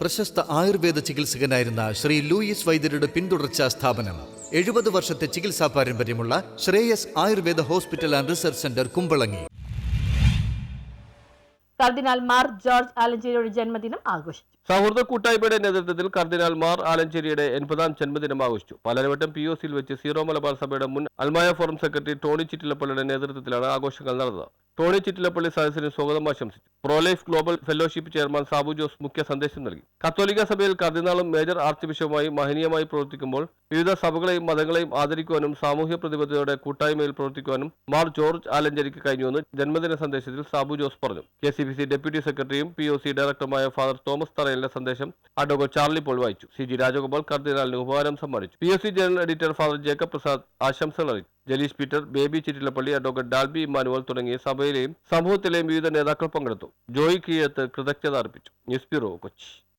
പ്രശസ്ത ആയുർവേദ ചികിത്സകനായിരുന്ന ശ്രീ ലൂയിസ് വൈദ്യരുടെ പിന്തുടർച്ചാ സ്ഥാപനം. എഴുപത് വർഷത്തെ ചികിത്സാ പാരമ്പര്യമുള്ള Shreyas Ayurveda hospital and research centre Kumbalangi. Cardinal Mar George ആലഞ്ചേരിയുടെ ജന്മദിനം ആഘോഷിച്ചു. സൗഹൃദ കൂട്ടായ്മയുടെ നേതൃത്വത്തിൽ കർദിനാൾ മാർ ആലഞ്ചേരിയുടെ എൺപതാം ജന്മദിനം ആഘോഷിച്ചു. പലരവട്ടം പി ഒ സിയിൽ വെച്ച് സീറോ മലബാർ സഭയുടെ മുൻ അൽമായ ഫോറം സെക്രട്ടറി ടോണി ചിറ്റിലപ്പള്ളിയുടെ നേതൃത്വത്തിലാണ് ആഘോഷങ്ങൾ നടന്നത്. ടോണി ചിറ്റിലപ്പള്ളി സദസ്സിന് സ്വാഗതം ആശംസിച്ചു. Prolife global fellowship chairman Sabu Jose മുഖ്യ സന്ദേശം നൽകി. കത്തോലിക്ക സഭയിൽ കർദിനാളും മേജർ ആർച്ച് ബിഷപ്പുമായി മഹനീയമായി പ്രവർത്തിക്കുമ്പോൾ വിവിധ സഭകളെയും മതങ്ങളെയും ആദരിക്കുവാനും സാമൂഹ്യ പ്രതിബദ്ധതയോടെ കൂട്ടായ്മയിൽ പ്രവർത്തിക്കുവാനും മാർ ജോർജ് ആലഞ്ചേരിക്ക് കഴിഞ്ഞുവെന്ന് ജന്മദിന സന്ദേശത്തിൽ സാബു ജോസ് പറഞ്ഞു. K C B C deputy സെക്രട്ടറിയും പി ഒ സി ഡയറക്ടറുമായ ഫാദർ തോമസ് തറയലിന്റെ സന്ദേശം അഡ്വക്കേറ്റ് ചാർലി പോൾ വായിച്ചു. സി ജി രാജഗോപാൽ കർദിനാളിന് ഉപഹാരം സമ്മാനിച്ചു. P O C general editor father Jacob Prasad ആശംസകൾ അറിയിച്ചു. Jaleesh Peter baby Chittilappilly advocate Dalby Emmanuel തുടങ്ങിയ സഭയിലെയും സമൂഹത്തിലെയും വിവിധ നേതാക്കൾ പങ്കെടുത്തു. ജോയി കീഴത്ത് കൃതജ്ഞത അർപ്പിച്ചു. News bureau Kochi.